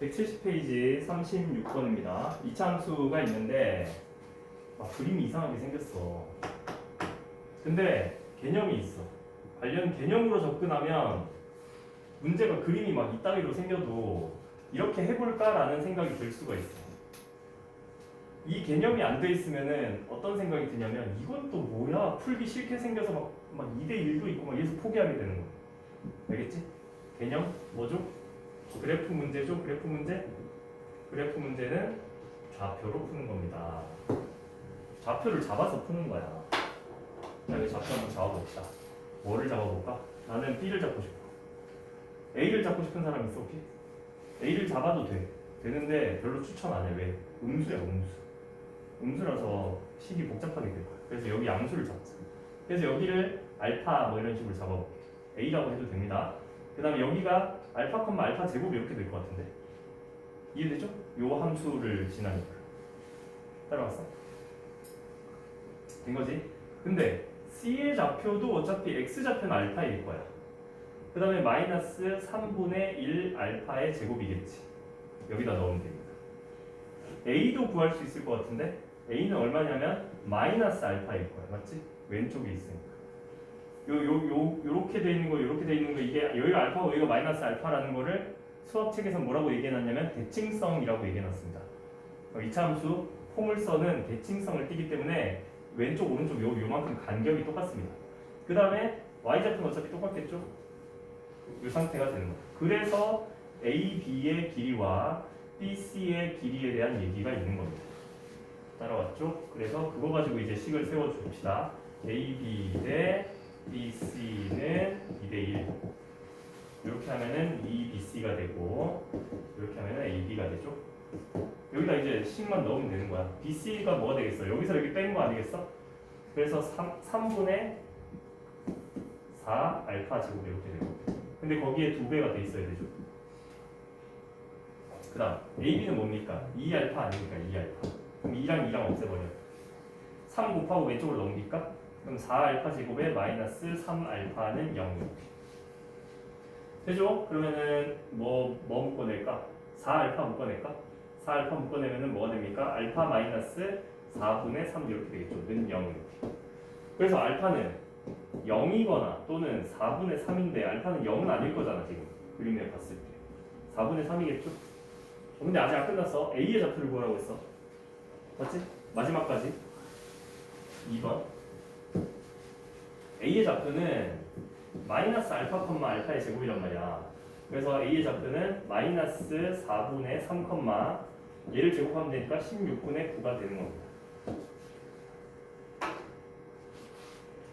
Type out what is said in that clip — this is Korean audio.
170페이지 36번입니다. 이차함수가 있는데 막 그림이 이상하게 생겼어. 근데 개념이 있어. 관련 개념으로 접근하면 문제가 그림이 막 이따위로 생겨도 이렇게 해볼까라는 생각이 들 수가 있어. 이 개념이 안 돼 있으면은 어떤 생각이 드냐면 이건 또 뭐야 풀기 싫게 생겨서 막, 막 2대 1도 있고 막 이래서 포기하게 되는 거야. 알겠지? 개념 뭐죠? 그래프 문제죠? 그래프 문제? 그래프 문제는 좌표로 푸는 겁니다. 좌표를 잡아서 푸는 거야. 자, 여기 좌표 한번 잡아봅시다. 뭐를 잡아볼까? 나는 B를 잡고 싶어. A를 잡고 싶은 사람 있어, 혹시? A를 잡아도 돼. 되는데 별로 추천 안 해. 왜? 음수야, 음수. 음수라서 식이 복잡하게 될 거야. 그래서 여기 양수를 잡자. 그래서 여기를 알파 뭐 이런 식으로 잡아볼게. A라고 해도 됩니다. 그 다음에 여기가 알파 콤마 알파 제곱 이렇게 될 것 같은데. 이해되죠? 요 함수를 지나니까. 따라왔어? 된 거지? 근데 C의 좌표도 어차피 X 좌표는 알파일 거야. 그 다음에 마이너스 3분의 1 알파의 제곱이겠지. 여기다 넣으면 됩니다. A도 구할 수 있을 것 같은데 A는 얼마냐면 마이너스 알파일 거야. 맞지? 왼쪽에 있으니까. 요, 요, 요, 요렇게 돼 있는 거, 요렇게 돼 있는 거, 이게 여기가 알파고 여기가 마이너스 알파라는 거를 수학 책에서 뭐라고 얘기해 놨냐면 대칭성이라고 얘기해 놨습니다. 어, 이차함수 포물선은 대칭성을 띠기 때문에 왼쪽, 오른쪽 요, 요만큼 간격이 똑같습니다. 그 다음에 y좌표는 어차피 똑같겠죠? 이 상태가 되는 거예요. 그래서 A, B의 길이와 B, C의 길이에 대한 얘기가 있는 겁니다. 따라왔죠? 그래서 그거 가지고 이제 식을 세워줍시다. A, B 대 B, C는 2대 1. 이렇게 하면은 2, B, C가 되고 이렇게 하면은 A, B가 되죠? 여기다 이제 식만 넣으면 되는 거야. B, C가 뭐가 되겠어? 여기서 여기 뺀 거 아니겠어? 그래서 3, 3분의 4 알파 제곱 이렇게 되고 근데 거기에 두 배가 돼 있어야 되죠. 그 다음 AB는 뭡니까? 2알파 아닙니까? 2알파. 그럼 2랑 2랑 없애버려. 3 곱하고 왼쪽으로 넘길까? 그럼 4알파 제곱에 마이너스 3알파는 0 이렇게. 되죠? 그러면은 뭐, 뭐 묶어낼까? 4알파 묶어낼까? 4알파 묶어내면은 뭐가 됩니까? 알파 마이너스 4분의 3 이렇게 되겠죠. 는0 이렇게. 그래서 알파는 0이거나 또는 4분의 3인데 알파는 0은 아닐 거잖아 지금 그림에 봤을 때 4분의 3이겠죠? 근데 아직 안 끝났어 A의 좌표를 구하라고 했어 맞지? 마지막까지 2번 A의 좌표는 마이너스 알파 컴마 알파의 제곱이란 말이야. 그래서 A의 좌표는 마이너스 4분의 3 컴마 얘를 제곱하면 되니까 16분의 9가 되는 겁니다